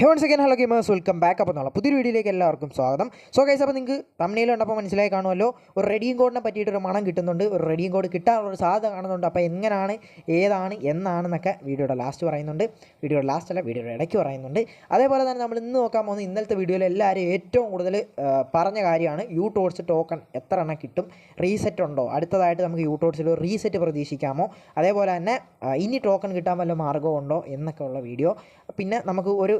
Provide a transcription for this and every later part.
Hey once second hello gamers welcome back അപ്പം എന്നുള്ള പുതിയൊരു വീഡിയോയിലേക്ക് എല്ലാവർക്കും സ്വാഗതം. സോ ഗൈസ് അപ്പോൾ നിങ്ങൾക്ക് തമ്മിലേ കണ്ടപ്പോൾ മനസ്സിലായി കാണുമല്ലോ ഒരു റെഡിയും കോഡിനെ പറ്റിയിട്ട് ഒരു മണം കിട്ടുന്നുണ്ട്. ഒരു റെഡിയും കോഡ് കിട്ടാനുള്ള സാധ്യത കാണുന്നുണ്ട്. അപ്പോൾ എങ്ങനെയാണ് ഏതാണ് എന്നാണെന്നൊക്കെ വീഡിയോയുടെ ലാസ്റ്റ് പറയുന്നുണ്ട്. വീഡിയോയുടെ ലാസ്റ്റ് അല്ല വീഡിയോയുടെ ഇടയ്ക്ക് പറയുന്നുണ്ട്. അതേപോലെ തന്നെ നമ്മൾ ഇന്ന് നോക്കാൻ പോകുന്ന ഇന്നലത്തെ വീഡിയോയിൽ എല്ലാവരും ഏറ്റവും കൂടുതൽ പറഞ്ഞ കാര്യമാണ് യു ടോട്സ് ടോക്കൺ എത്ര എണ്ണം കിട്ടും റീസെറ്റ് ഉണ്ടോ? അടുത്തതായിട്ട് നമുക്ക് യു ഒരു റീസെറ്റ് പ്രതീക്ഷിക്കാമോ? അതേപോലെ തന്നെ ഇനി ടോക്കൺ കിട്ടാൻ വല്ല മാർഗമുണ്ടോ എന്നൊക്കെ ഉള്ള വീഡിയോ. പിന്നെ നമുക്ക് ഒരു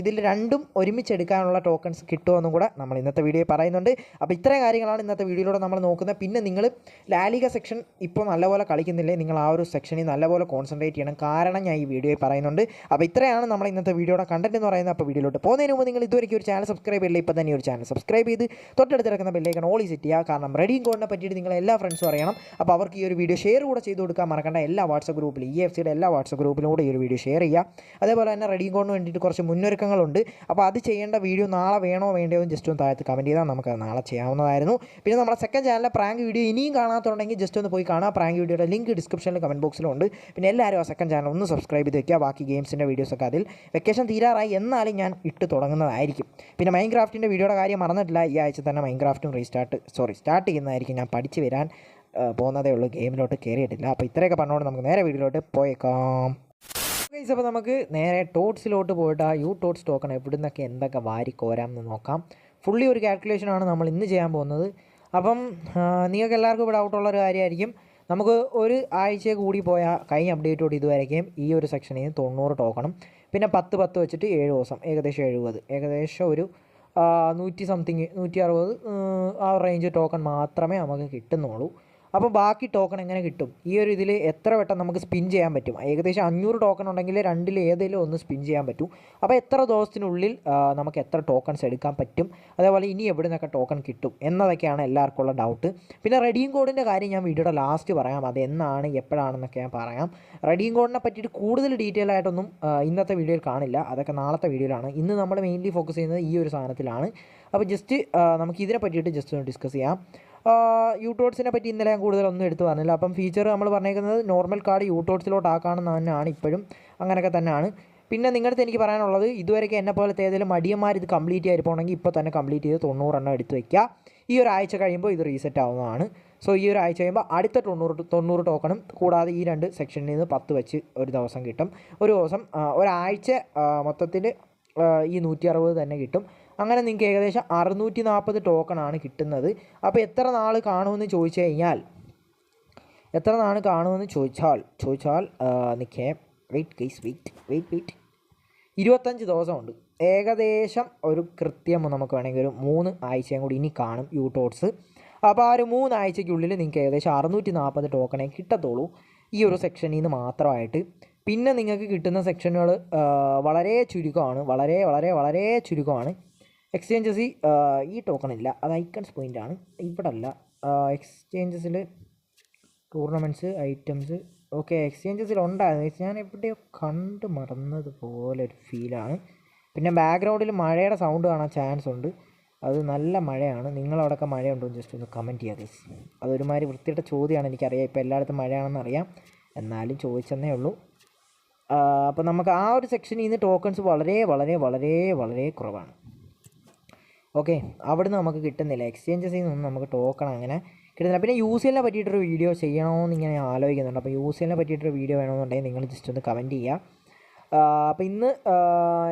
ഇതിൽ രണ്ടും ഒരുമിച്ചെടുക്കാനുള്ള ടോക്കൺസ് കിട്ടുമെന്നും കൂടെ നമ്മൾ ഇന്നത്തെ വീഡിയോയിൽ പറയുന്നുണ്ട്. അപ്പോൾ ഇത്രയും കാര്യങ്ങളാണ് ഇന്നത്തെ വീഡിയോയിലൂടെ നമ്മൾ നോക്കുന്നത്. പിന്നെ നിങ്ങൾ ലാലിക സെക്ഷൻ ഇപ്പോൾ നല്ലപോലെ കളിക്കുന്നില്ലേ? നിങ്ങൾ ആ ഒരു സെക്ഷനിൽ നല്ലപോലെ കോൺസെൻട്രേറ്റ് ചെയ്യണം. കാരണം ഞാൻ ഈ വീഡിയോയിൽ പറയുന്നുണ്ട്. അപ്പോൾ ഇത്രയാണ് നമ്മൾ ഇന്നത്തെ വീഡിയോയുടെ കണ്ടന്റ് എന്ന് പറയുന്നത്. അപ്പോൾ വീഡിയോയിലോട്ട് പോകുന്നതിന് മുമ്പ് നിങ്ങൾ ഇതുവരെയ്ക്ക് ഒരു ചാനൽ സബ്സ്ക്രൈബ് ചെയ്യില്ല ഇപ്പോൾ തന്നെ ഒരു ചാനൽ സബ്സ്ക്രൈബ് ചെയ്ത് തൊട്ടടുത്ത് കിടക്കുന്ന ബെല്ലേക്കാണ് ഓളി സെറ്റ് ചെയ്യുക. കാരണം റെഡിയും കോഡിനെ പറ്റിയിട്ട് നിങ്ങൾ എല്ലാ ഫ്രണ്ട്സും അറിയണം. അപ്പോൾ അവർക്ക് ഈ ഒരു വീഡിയോ ഷെയർ കൂടെ ചെയ്ത് കൊടുക്കാൻ മറക്കേണ്ട. എല്ലാ വാട്സപ്പ് ഗ്രൂപ്പിലും ഇ എഫ് സിയുടെ എല്ലാ വാട്സപ്പ് ഗ്രൂപ്പിലും കൂടെ ഈ ഒരു വീഡിയോ ഷെയർ ചെയ്യുക. അതേപോലെ തന്നെ റെഡിയും കോഡിന് വേണ്ടിയിട്ട് കുറച്ച് മുന്നൊരുക്കങ്ങളുണ്ട് അപ്പോൾ അത് ചെയ്യേണ്ട വീഡിയോ നാളെ വേണോ വേണ്ടയോ എന്ന് ജസ്റ്റ് ഒന്ന് താഴത്ത് കമന്റ് ചെയ്താൽ നമുക്ക് നാളെ ചെയ്യാവുന്നതായിരുന്നു. പിന്നെ നമ്മുടെ സെക്കൻഡ് ചാനലിലെ പ്രാങ്ക് വീഡിയോ ഇനിയും കാണാത്തുണ്ടെങ്കിൽ ജസ്റ്റ് ഒന്ന് പോയി കാണാം പ്രാങ്ക് വീഡിയോയുടെ ലിങ്ക് ഡിസ്ക്രിപ്ഷനിൽ കമന്റ് ബോക്സിലുണ്ട് പിന്നെ എല്ലാവരും ആ സെക്കൻഡ് ചാനൽ ഒന്ന് സബ്സ്ക്രൈബ് ചെയ്ത് വയ്ക്കുക ബാക്കി ഗെയിംസിന്റെ വീഡിയോസൊക്കെ അതിൽ വെക്കേഷൻ തീരാറായി. എന്നാലും ഞാൻ ഇട്ട് തുടങ്ങുന്നതായിരിക്കും. പിന്നെ മൈൻ ക്രാഫ്റ്റിന്റെ വീഡിയോയുടെ കാര്യം മറന്നിട്ടില്ല. ഈ ആഴ്ച തന്നെ മൈൻ ക്രാഫ്റ്റും റീസ്റ്റാർട്ട് സോറി സ്റ്റാർട്ട് ചെയ്യുന്നതായിരിക്കും. ഞാൻ പഠിച്ച് വരാൻ പോകുന്നതേ ഉള്ളൂ. ഗെയിമിലോട്ട് കയറിയിട്ടില്ല അപ്പോൾ ഇത്രയൊക്കെ പറഞ്ഞുകൊണ്ട് നമുക്ക് നേരെ വീഡിയോയിലോട്ട് പോയേക്കാം. ഗൈസ് അപ്പോൾ നമുക്ക് നേരെ ടോട്ട്സിലോട്ട് പോയിട്ട് ആ യു ടോട്ട്സ് ടോക്കൺ എവിടെ നിന്നൊക്കെ എന്തൊക്കെ വാരി കോരാമെന്ന് നോക്കാം. ഫുള്ളി ഒരു കാൽക്കുലേഷനാണ് നമ്മൾ ഇന്ന് ചെയ്യാൻ പോകുന്നത്. അപ്പം നിങ്ങൾക്ക് എല്ലാവർക്കും ഇവിടെ ഔട്ടുള്ള ഒരു കാര്യമായിരിക്കും. നമുക്ക് ഒരു ആഴ്ച കൂടി പോയ കഴിഞ്ഞ അപ്ഡേറ്റോട് ഇതുവരെയും ഈ ഒരു സെക്ഷനിൽ നിന്ന് തൊണ്ണൂറ് ടോക്കണും പിന്നെ പത്ത് പത്ത് വെച്ചിട്ട് ഏഴ് ദിവസം ഏകദേശം എഴുപത് ഏകദേശം ഒരു നൂറ്റി സംതിങ് നൂറ്റി അറുപത് ആ റേഞ്ച് ടോക്കൺ മാത്രമേ നമുക്ക് കിട്ടുന്നുള്ളൂ. അപ്പോൾ ബാക്കി ടോക്കൺ എങ്ങനെ കിട്ടും? ഈ ഒരു ഇതിൽ എത്ര വട്ടം നമുക്ക് സ്പിൻ ചെയ്യാൻ പറ്റും? ഏകദേശം അഞ്ഞൂറ് ടോക്കൺ ഉണ്ടെങ്കിൽ രണ്ടിൽ ഏതെങ്കിലും ഒന്ന് സ്പിൻ ചെയ്യാൻ പറ്റും. അപ്പോൾ എത്ര ദിവസത്തിനുള്ളിൽ നമുക്ക് എത്ര ടോക്കൺസ് എടുക്കാൻ പറ്റും? അതേപോലെ ഇനി എവിടെ നിന്നൊക്കെ ടോക്കൺ കിട്ടും? എന്നതൊക്കെയാണ് എല്ലാവർക്കും ഉള്ള ഡൗട്ട് പിന്നെ റെഡിയും കോഡിന്റെ കാര്യം ഞാൻ വീഡിയോയുടെ ലാസ്റ്റ് പറയാം. അത് എന്നാണ് എപ്പോഴാണെന്നൊക്കെ ഞാൻ പറയാം. റെഡിയും കോഡിനെ പറ്റിയിട്ട് കൂടുതൽ ഡീറ്റെയിൽ ആയിട്ടൊന്നും ഇന്നത്തെ വീഡിയോയിൽ കാണില്ല. അതൊക്കെ നാളത്തെ വീഡിയോയിലാണ് ഇന്ന് നമ്മൾ മെയിൻലി ഫോക്കസ് ചെയ്യുന്നത് ഈ ഒരു സാധനത്തിലാണ്. അപ്പോൾ ജസ്റ്റ് നമുക്ക് ഇതിനെ പറ്റിയിട്ട് ജസ്റ്റ് ഒന്ന് ഡിസ്കസ് ചെയ്യാം. യൂട്ടോട്സിനെ പറ്റി ഇന്നലെ ഞാൻ കൂടുതലൊന്നും എടുത്തു പറഞ്ഞില്ല. അപ്പം ഫീച്ചർ നമ്മൾ പറഞ്ഞേക്കുന്നത് നോർമൽ കാർഡ് യൂട്ടോട്സിലോട്ട് ആക്കാണെന്ന് തന്നെയാണ് ഇപ്പോഴും. അങ്ങനെയൊക്കെ തന്നെയാണ്. പിന്നെ നിങ്ങളുടെ എനിക്ക് പറയാനുള്ളത് ഇതുവരെയൊക്കെ എന്നെ പോലത്തെ ഏതെങ്കിലും മടിയന്മാർ ഇത് കംപ്ലീറ്റ് ചെയ്തിരിപ്പോണെങ്കിൽ ഇപ്പോൾ തന്നെ കംപ്ലീറ്റ് ചെയ്ത് തൊണ്ണൂറെണ്ണം എടുത്ത് വയ്ക്കുക ഈ ഒരു ആഴ്ച കഴിയുമ്പോൾ ഇത് റീസെറ്റ് ആവുന്നതാണ്. സോ ഈ ഒരു ആഴ്ച കഴിയുമ്പോൾ അടുത്ത തൊണ്ണൂറ് തൊണ്ണൂറ് ടോക്കണും കൂടാതെ ഈ രണ്ട് സെക്ഷനിൽ നിന്ന് പത്ത് വെച്ച് ഒരു ദിവസം കിട്ടും. ഒരു ദിവസം ഒരാഴ്ച മൊത്തത്തിൽ ഈ നൂറ്റി അറുപത് തന്നെ കിട്ടും. അങ്ങനെ നിങ്ങൾക്ക് ഏകദേശം അറുന്നൂറ്റി നാൽപ്പത് ടോക്കണാണ് കിട്ടുന്നത്. അപ്പോൾ എത്ര നാൾ കാണുമെന്ന് ചോദിച്ചു കഴിഞ്ഞാൽ എത്ര നാൾ കാണുമെന്ന് ചോദിച്ചാൽ ചോദിച്ചാൽ നിൽക്കേ wait guys wait wait wait ഇരുപത്തഞ്ച് ദിവസമുണ്ട്. ഏകദേശം ഒരു കൃത്യം നമുക്ക് വേണമെങ്കിൽ ഒരു മൂന്ന് ആഴ്ചയും കൂടി ഇനി കാണും യൂട്ടോട്സ് അപ്പോൾ ആ ഒരു മൂന്നാഴ്ചയ്ക്കുള്ളിൽ നിങ്ങൾക്ക് ഏകദേശം അറുന്നൂറ്റി നാൽപ്പത് ടോക്കണേ കിട്ടത്തുള്ളൂ ഈ ഒരു സെക്ഷനിൽ നിന്ന് മാത്രമായിട്ട്. പിന്നെ നിങ്ങൾക്ക് കിട്ടുന്ന സെക്ഷനുകൾ വളരെ ചുരുക്കമാണ് വളരെ വളരെ വളരെ ചുരുക്കമാണ്. എക്സ്ചേഞ്ചസ് ഈ ടോക്കൺ ഇല്ല. അത് ഐക്കൺസ് പോയിന്റ് ആണ്. ഇവിടെ അല്ല എക്സ്ചേഞ്ചസിൽ ടൂർണമെന്റ്സ് ഐറ്റംസ് ഓക്കെ എക്സ്ചേഞ്ചസിൽ ഉണ്ടായിരുന്നു. ഞാൻ എവിടെയോ കണ്ട് മറന്നതുപോലെ ഒരു ഫീലാണ് പിന്നെ ബാക്ക്ഗ്രൗണ്ടിൽ മഴയുടെ സൗണ്ട് കാണാൻ ചാൻസ് ഉണ്ട്. അത് നല്ല മഴയാണ്. നിങ്ങളവിടെയൊക്കെ മഴയുണ്ടോ? ജസ്റ്റ് ഒന്ന് കമന്റ് ചെയ്യുക ഗൈസ് അതൊരുമാതിരി വൃത്തിയുടെ ചോദ്യമാണ് എനിക്കറിയാം. ഇപ്പോൾ എല്ലായിടത്തും മഴയാണെന്ന് അറിയാം. എന്നാലും ചോദിച്ചെന്നേ ഉള്ളൂ. അപ്പോൾ നമുക്ക് ആ ഒരു സെക്ഷനിൽ നിന്ന് ടോക്കൺസ് വളരെ വളരെ വളരെ വളരെ കുറവാണ്. ഓക്കെ. അവിടുന്ന് നമുക്ക് കിട്ടുന്നില്ല. എക്സ്ചേഞ്ചസിൽ നിന്നൊന്നും നമുക്ക് ടോക്കൺ അങ്ങനെ കിട്ടുന്നില്ല. പിന്നെ യു സി എല്ലിനെ പറ്റിയിട്ടൊരു വീഡിയോ ചെയ്യണമെന്ന് ഇങ്ങനെ ആലോചിക്കുന്നുണ്ട്. അപ്പോൾ യു സി എല്ലിനെ പറ്റിയിട്ടൊരു വീഡിയോ വേണമെന്നുണ്ടെങ്കിൽ നിങ്ങൾ ജസ്റ്റ് ഒന്ന് കമന്റ് ചെയ്യുക അപ്പോൾ ഇന്ന്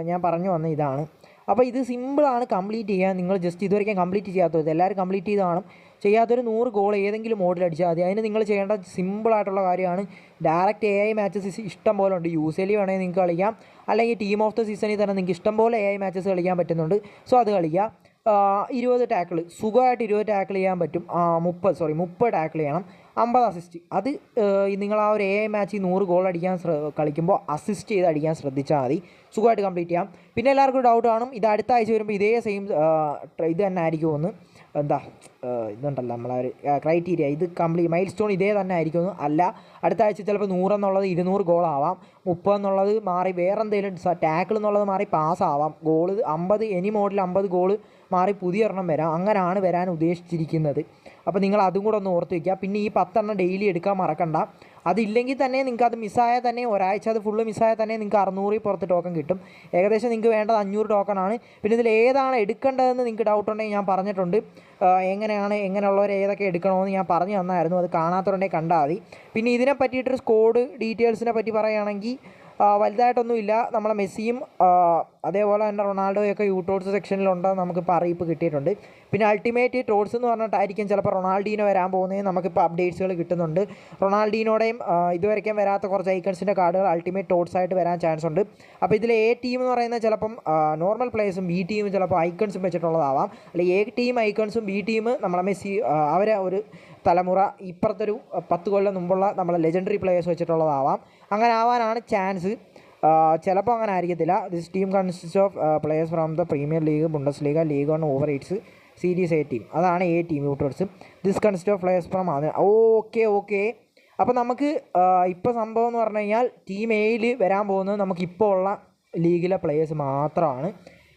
ഞാൻ പറഞ്ഞു വന്ന ഇതാണ്. അപ്പോൾ ഇത് സിമ്പിളാണ് കംപ്ലീറ്റ് ചെയ്യാൻ. നിങ്ങൾ ജസ്റ്റ് ഇതുവരെയും കംപ്ലീറ്റ് ചെയ്യാത്തത് എല്ലാവരും കംപ്ലീറ്റ് ചെയ്ത് കാണും. ചെയ്യാത്തൊരു നൂറ് ഗോൾ ഏതെങ്കിലും മോഡിൽ അടിച്ചാൽ മതി. അതിന് നിങ്ങൾ ചെയ്യേണ്ട സിമ്പിളായിട്ടുള്ള കാര്യമാണ്. ഡയറക്റ്റ് എ ഐ മാച്ചസ് ഇഷ്ടം പോലെ ഉണ്ട്. യു സി എൽ വേണമെങ്കിൽ നിങ്ങൾക്ക് കളിക്കാം. അല്ലെങ്കിൽ ടീം ഓഫ് ദ സീസണിൽ തന്നെ നിങ്ങൾക്ക് ഇഷ്ടം പോലെ എ ഐ മാച്ചസ് കളിക്കാൻ പറ്റുന്നുണ്ട്. സോ അത് കളിക്കുക ഇരുപത് ടാക്കിൾ സുഖമായിട്ട് ഇരുപത് ടാക്കിൾ ചെയ്യാൻ പറ്റും. മുപ്പത് സോറി മുപ്പത് ടാക്കിൾ ചെയ്യണം. അമ്പത് അസിസ്റ്റ് അത് നിങ്ങൾ ആ ഒരു എ ഐ മാച്ചിൽ നൂറ് ഗോൾ അടിക്കാൻ കളിക്കുമ്പോൾ അസിസ്റ്റ് ചെയ്ത് അടിക്കാൻ ശ്രദ്ധിച്ചാൽ മതി. സുഖമായിട്ട് കംപ്ലീറ്റ് ചെയ്യാം. പിന്നെ എല്ലാവർക്കും ഡൗട്ട് കാണും. ഇത് അടുത്ത ആഴ്ച വരുമ്പോൾ ഇതേ സെയിം ഇത് തന്നെ ആയിരിക്കും ഒന്ന് എന്താ ഇതുണ്ടല്ലോ നമ്മളെ ഒരു ക്രൈറ്റീരിയ ഇത് കംപ്ലീറ്റ് മൈൽ സ്റ്റോൺ ഇതേ തന്നെ ആയിരിക്കുമെന്ന് അല്ല അടുത്ത ആഴ്ച ചിലപ്പോൾ നൂറെന്നുള്ളത് ഇരുന്നൂറ് ഗോളാവാം മുപ്പത് എന്നുള്ളത് മാറി വേറെ എന്തെങ്കിലും ടാക്കിൾ എന്നുള്ളത് മാറി പാസ്സാവാം ഗോൾ അമ്പത് എനി മോഡിൽ അമ്പത് ഗോൾ മാറി പുതിയ ഒരെണ്ണം വരാം. അങ്ങനെയാണ് വരാൻ ഉദ്ദേശിച്ചിരിക്കുന്നത്. അപ്പോൾ നിങ്ങൾ അതും കൂടെ ഒന്ന് ഓർത്ത് വയ്ക്കുക പിന്നെ ഈ പത്തെണ്ണം ഡെയിലി എടുക്കാൻ മറക്കണ്ട. അതില്ലെങ്കിൽ തന്നെ നിങ്ങൾക്ക് അത് മിസ്സായാൽ തന്നെ ഒരാഴ്ച അത് ഫുള്ള് മിസ്സായാൽ തന്നെ നിങ്ങൾക്ക് അറുന്നൂറിൽ പുറത്ത് ടോക്കൺ കിട്ടും. ഏകദേശം നിങ്ങൾക്ക് വേണ്ടത് അഞ്ഞൂറ് ടോക്കണാണ് പിന്നെ ഇതിൽ ഏതാണ് എടുക്കേണ്ടതെന്ന് നിങ്ങൾക്ക് ഡൗട്ട് ഉണ്ടെങ്കിൽ ഞാൻ പറഞ്ഞിട്ടുണ്ട്. എങ്ങനെയാണ് എങ്ങനെയുള്ളവർ ഏതൊക്കെ എടുക്കണമെന്ന് ഞാൻ പറഞ്ഞു തന്നായിരുന്നു. അത് കാണാത്തവരുണ്ടെങ്കിൽ കണ്ടാൽ മതി. പിന്നെ ഇതിനെ പറ്റിയിട്ടൊരു സ്കോഡ് ഡീറ്റെയിൽസിനെ പറ്റി പറയുകയാണെങ്കിൽ വലുതായിട്ടൊന്നുമില്ല നമ്മളെ മെസ്സിയും അതേപോലെ തന്നെ റൊണാൾഡോയൊക്കെ യൂ ടോട്സ് സെക്ഷനിലുണ്ടെന്ന് നമുക്കിപ്പോൾ അറിയിപ്പ് കിട്ടിയിട്ടുണ്ട്. പിന്നെ അൾട്ടിമേറ്റ് ട്രോൾസ് എന്ന് പറഞ്ഞിട്ടായിരിക്കും ചിലപ്പോൾ റൊണാൾഡീനോ വരാൻ പോകുന്നത്. നമുക്കിപ്പോൾ അപ്ഡേറ്റ്സുകൾ കിട്ടുന്നുണ്ട്. റൊണാൾഡീനോടെയും ഇതുവരെയും വരാത്ത കുറച്ച് ഐക്കൺസിന്റെ കാർഡുകൾ അൾട്ടിമേറ്റ് ടോട്സ് ആയിട്ട് വരാൻ ചാൻസ് ഉണ്ട്. അപ്പോൾ ഇതിൽ എ ടീം എന്ന് പറയുന്നത് ചിലപ്പം നോർമൽ പ്ലേയേഴ്സും ബി ടീമും ചിലപ്പോൾ ഐക്കൺസും വെച്ചിട്ടുള്ളതാവാം. അല്ലെങ്കിൽ എ ടീം ഐക്കൺസും ബി ടീം നമ്മളെ മെസ്സി അവരെ ഒരു തലമുറ ഇപ്പുറത്തൊരു പത്ത് കൊല്ലം മുമ്പുള്ള നമ്മളെ ലെജൻഡറി പ്ലേയേഴ്സ് വെച്ചിട്ടുള്ളതാവാം. അങ്ങനെ ആവാനാണ് ചാൻസ് ചിലപ്പോൾ അങ്ങനെ ആയിരിക്കത്തില്ല. This team consist of players from the premier league Bundesliga league one over eights series A team അതാണ് A team യൂട്ടേഴ്സ് this consist of players from ആണ് ഓക്കെ ഓക്കെ അപ്പോൾ നമുക്ക് ഇപ്പോൾ സംഭവം എന്ന് പറഞ്ഞു കഴിഞ്ഞാൽ ടീം എയിൽ വരാൻ പോകുന്നത് നമുക്ക് ഇപ്പോൾ ഉള്ള ലീഗിലെ പ്ലേയേഴ്സ് മാത്രമാണ്.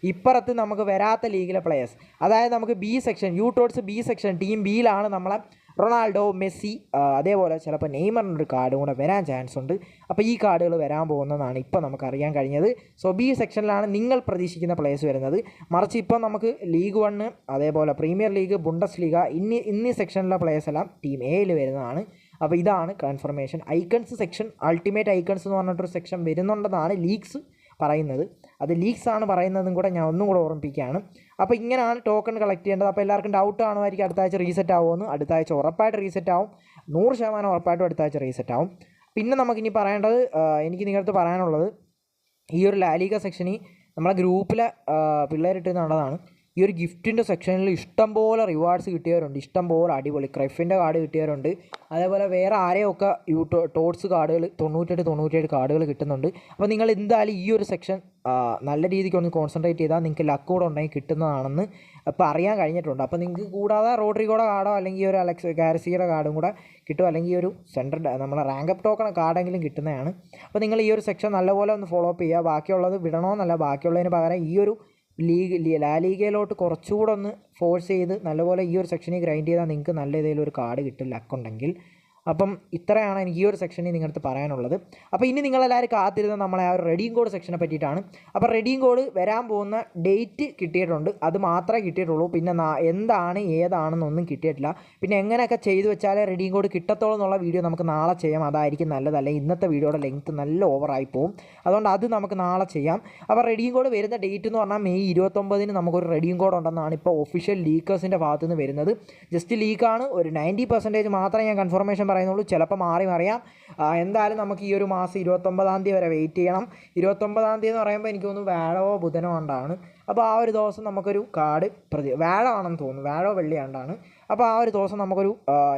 ഇപ്പുറത്ത് നമുക്ക് വരാത്ത ലീഗിലെ പ്ലേയേഴ്സ് അതായത് നമുക്ക് B section you B section team ബിയിലാണ് നമ്മളെ റൊണാൾഡോ മെസ്സി അതേപോലെ ചിലപ്പോൾ നെയ്മറിന്റെ ഒരു കാർഡും കൂടെ വരാൻ ചാൻസ് ഉണ്ട്. അപ്പോൾ ഈ കാർഡുകൾ വരാൻ പോകുന്നതാണ് ഇപ്പോൾ നമുക്ക് അറിയാൻ കഴിഞ്ഞത് സോ ബി സെക്ഷനിലാണ് നിങ്ങൾ പ്രതീക്ഷിക്കുന്ന പ്ലേയേഴ്സ് വരുന്നത്. മറിച്ച് ഇപ്പോൾ നമുക്ക് ലീഗ് വണ്ണ് അതേപോലെ പ്രീമിയർ ലീഗ് ബുണ്ടസ് ലീഗ ഇന്നീ ഇന്നീ സെക്ഷനിലെ പ്ലേയേഴ്സ് എല്ലാം ടീം എയിൽ വരുന്നതാണ്. അപ്പോൾ ഇതാണ് confirmation icons section ultimate icons എന്ന് പറഞ്ഞിട്ടൊരു സെക്ഷൻ വരുന്നുണ്ടെന്നാണ് ലീഗ്സ് പറയുന്നത്. അത് ലീക്സ് ആണ് പറയുന്നതും കൂടെ ഞാൻ ഒന്നും കൂടെ ഓർമ്മിപ്പിക്കുകയാണ്. അപ്പോൾ ഇങ്ങനെയാണ് ടോക്കൺ കളക്ട് ചെയ്യേണ്ടത്. അപ്പോൾ എല്ലാവർക്കും ഡൗട്ട് കാണുമായിരിക്കും അടുത്ത ആഴ്ച റീസെറ്റ് ആവുമെന്ന്. അടുത്ത ആഴ്ച ഉറപ്പായിട്ട് റീസെറ്റ് ആവും. നൂറ് ശതമാനം ഉറപ്പായിട്ടും അടുത്ത ആഴ്ച റീസെറ്റ് ആവും. പിന്നെ നമുക്കിനി പറയേണ്ടത് എനിക്ക് നിങ്ങളടുത്ത് പറയാനുള്ളത് ഈ ഒരു ലാലിക സെക്ഷനിൽ നമ്മളെ ഗ്രൂപ്പിലെ പിള്ളേരിട്ട് നല്ലതാണ് ഈ ഒരു ഗിഫ്റ്റിന്റെ സെക്ഷനിൽ ഇഷ്ടംപോലെ റിവാർഡ്സ് കിട്ടിയവരുണ്ട്. ഇഷ്ടംപോലെ അടിപൊളി ക്രെഫിന്റെ കാർഡ് കിട്ടിയവരുണ്ട്. അതേപോലെ വേറെ ആരെയൊക്കെ യൂ ടോട്സ് കാർഡുകൾ തൊണ്ണൂറ്റെട്ട് തൊണ്ണൂറ്റേഴ് കാർഡുകൾ കിട്ടുന്നുണ്ട്. അപ്പോൾ നിങ്ങൾ എന്തായാലും ഈ ഒരു സെക്ഷൻ നല്ല രീതിക്ക് ഒന്ന് കോൺസെൻട്രേറ്റ് ചെയ്താൽ നിങ്ങൾക്ക് ലക്ക് കൂടെ ഉണ്ടെങ്കിൽ കിട്ടുന്നതാണെന്ന് അപ്പോൾ അറിയാൻ കഴിഞ്ഞിട്ടുണ്ട്. അപ്പോൾ നിങ്ങൾക്ക് കൂടാതെ റോഡ്രിഗോയുടെ കാർഡോ അല്ലെങ്കിൽ ഒരു അലക്സ് ഗാരസിയുടെ കാർഡും കൂടെ കിട്ടും. അല്ലെങ്കിൽ ഒരു സെന്റർ നമ്മളെ റാങ്ക് അപ്പ് ടോക്കൺ കാർഡെങ്കിലും കിട്ടുന്നതാണ്. അപ്പോൾ നിങ്ങൾ ഈ ഒരു സെക്ഷൻ നല്ലപോലെ ഒന്ന് ഫോളോ അപ്പ് ചെയ്യുക. ബാക്കിയുള്ളത് വിടണമെന്നല്ല ബാക്കിയുള്ളതിന് പകരം ഈ ഒരു ലീഗ് ലീ- ലാ ലീഗയിലോട്ട് കുറച്ചുകൂടെ ഒന്ന് ഫോഴ്സ് ചെയ്ത് നല്ലപോലെ ഈ ഒരു സെക്ഷനിൽ ഗ്രൈൻഡ് ചെയ്താൽ നിങ്ങൾക്ക് നല്ല ഏതെങ്കിലും ഒരു കാർഡ് കിട്ടും ലക്കുണ്ടെങ്കിൽ അപ്പം ഇത്രയാണ് എനിക്ക് ഈ ഒരു സെക്ഷനിൽ നിങ്ങളടുത്ത് പറയാനുള്ളത്. അപ്പോൾ ഇനി നിങ്ങളെല്ലാവരും കാത്തിരുന്ന നമ്മളെ ആ ഒരു റെഡിയും കോഡ് സെക്ഷനെ പറ്റിയിട്ടാണ്. അപ്പോൾ റെഡിയും കോഡ് വരാൻ പോകുന്ന ഡേറ്റ് കിട്ടിയിട്ടുണ്ട്. അത് മാത്രമേ കിട്ടിയിട്ടുള്ളൂ. പിന്നെ എന്താണ് ഏതാണെന്നൊന്നും കിട്ടിയിട്ടില്ല. പിന്നെ എങ്ങനെയൊക്കെ ചെയ്തു വെച്ചാലേ റെഡിയും കോഡ് കിട്ടത്തോളം എന്നുള്ള വീഡിയോ നമുക്ക് നാളെ ചെയ്യാം. അതായിരിക്കും നല്ലതല്ല ഇന്നത്തെ വീഡിയോയുടെ ലെങ്ത്ത് നല്ല ഓവറായി പോകും അതുകൊണ്ട് അത് നമുക്ക് നാളെ ചെയ്യാം. അപ്പോൾ റെഡിയും കോഡ് വരുന്ന ഡേറ്റ് എന്ന് പറഞ്ഞാൽ മെയ് ഇരുപത്തൊമ്പതിന് നമുക്കൊരു റെഡിയും കോഡ് ഉണ്ടെന്നാണ് ഇപ്പോൾ ഒഫീഷ്യൽ ലീക്കേഴ്സിന്റെ ഭാഗത്തുനിന്ന് വരുന്നത്. ജസ്റ്റ് ലീക്കാണ് ഒരു നയന്റി പെർസെന്റേജ് മാത്രമേ ഞാൻ കൺഫർമേഷൻ പറയുന്നുള്ളൂ. ചിലപ്പോൾ മാറി മറിയാം. എന്തായാലും നമുക്ക് ഈ ഒരു മാസം ഇരുപത്തൊമ്പതാം തീയതി വരെ വെയിറ്റ് ചെയ്യണം. ഇരുപത്തൊമ്പതാം തീയതി എന്ന് പറയുമ്പോൾ എനിക്ക് തോന്നുന്നു വ്യാഴമോ ബുധനോ ഉണ്ടാണ് അപ്പോൾ ആ ഒരു ദിവസം നമുക്കൊരു കാർഡ് പ്രതി വ്യാഴമാണെന്ന് തോന്നുന്നു. വ്യാഴോ വെള്ളിയാണ്ടാണ് അപ്പോൾ ആ ഒരു ദിവസം നമുക്കൊരു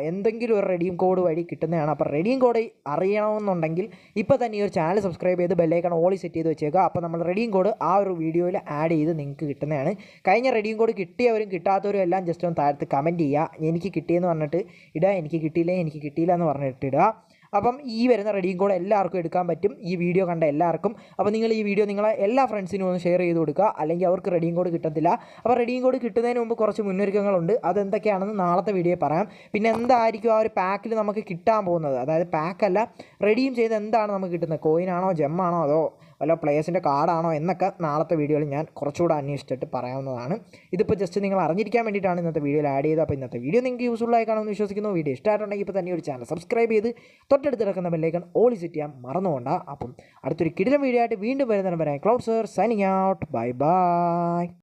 എന്തെങ്കിലും ഒരു റെഡീം കോഡ് വഴി കിട്ടുന്നതാണ്. അപ്പോൾ റെഡീം കോഡ് അറിയണമെന്നുണ്ടെങ്കിൽ ഇപ്പോൾ തന്നെ ഈ ഒരു ചാനൽ സബ്സ്ക്രൈബ് ചെയ്ത് ബെല്ലൈക്കൺ ഓളി സെറ്റ് ചെയ്ത് വെച്ചേക്കുക. അപ്പോൾ നമ്മൾ റെഡീം കോഡ് ആ ഒരു വീഡിയോയിൽ ആഡ് ചെയ്ത് നിങ്ങൾക്ക് കിട്ടുന്നതാണ്. കഴിഞ്ഞ റെഡീം കോഡ് കിട്ടിയവരും കിട്ടാത്തവരും എല്ലാം ജസ്റ്റ് ഒന്ന് താഴത്ത് കമന്റ് ചെയ്യുക. എനിക്ക് കിട്ടിയെന്ന് പറഞ്ഞിട്ട് ഇടുക എനിക്ക് കിട്ടിയില്ലേ എനിക്ക് കിട്ടിയില്ല എന്ന് പറഞ്ഞിട്ട് ഇടുക. അപ്പം ഈ വരുന്ന റെഡിയും കൂടെ എല്ലാവർക്കും എടുക്കാൻ പറ്റും. ഈ വീഡിയോ കണ്ട എല്ലാവർക്കും. അപ്പോൾ നിങ്ങൾ ഈ വീഡിയോ നിങ്ങളെ എല്ലാ ഫ്രണ്ട്സിനും ഒന്ന് ഷെയർ ചെയ്ത് കൊടുക്കുക. അല്ലെങ്കിൽ അവർക്ക് റെഡിയും കോഡ് കിട്ടത്തില്ല. അപ്പോൾ റെഡിയും കോഡ് കിട്ടുന്നതിന് മുമ്പ് കുറച്ച് മുന്നൊരുക്കങ്ങളുണ്ട്. അതെന്തൊക്കെയാണെന്ന് നാളത്തെ വീഡിയോ പറയാം. പിന്നെ എന്തായിരിക്കും ആ ഒരു പാക്കിൽ നമുക്ക് കിട്ടാൻ പോകുന്നത്? അതായത് പാക്കല്ല റെഡിയും ചെയ്ത് എന്താണ് നമുക്ക് കിട്ടുന്നത്? കോയിനാണോ ജെമ്മാണോ അതോ വല്ല പ്ലേയേഴ്സിന്റെ കാർഡാണോ എന്നൊക്കെ നാളത്തെ വീഡിയോയിൽ ഞാൻ കുറച്ചുകൂടെ അന്വേഷിച്ചിട്ട് പറയാവുന്നതാണ്. ഇതിപ്പോൾ ജസ്റ്റ് നിങ്ങൾ അറിഞ്ഞിരിക്കാൻ വേണ്ടിയിട്ടാണ് ഇന്നത്തെ വീഡിയോയിൽ ആഡ് ചെയ്തത്. അപ്പോൾ ഇന്നത്തെ വീഡിയോ നിങ്ങൾക്ക് യൂസ്ഫുൾ ആയി കാണുമെന്ന് വിശ്വസിക്കുന്നു. വീഡിയോ ഇഷ്ടമായിട്ടുണ്ടെങ്കിൽ ഇപ്പോൾ തന്നെ ഒരു ചാനൽ സബ്സ്ക്രൈബ് ചെയ്ത് തൊട്ടടുത്ത് കിടക്കുന്ന ബെല്ലേക്കൺ ഓൾ സെറ്റ് ചെയ്യാൻ മറന്നുകൊണ്ട്. അപ്പം അടുത്തൊരു കിടിലം വീഡിയോ ആയിട്ട് വീണ്ടും വരുന്നതിന് പറയാം cloud sir signing out bye bye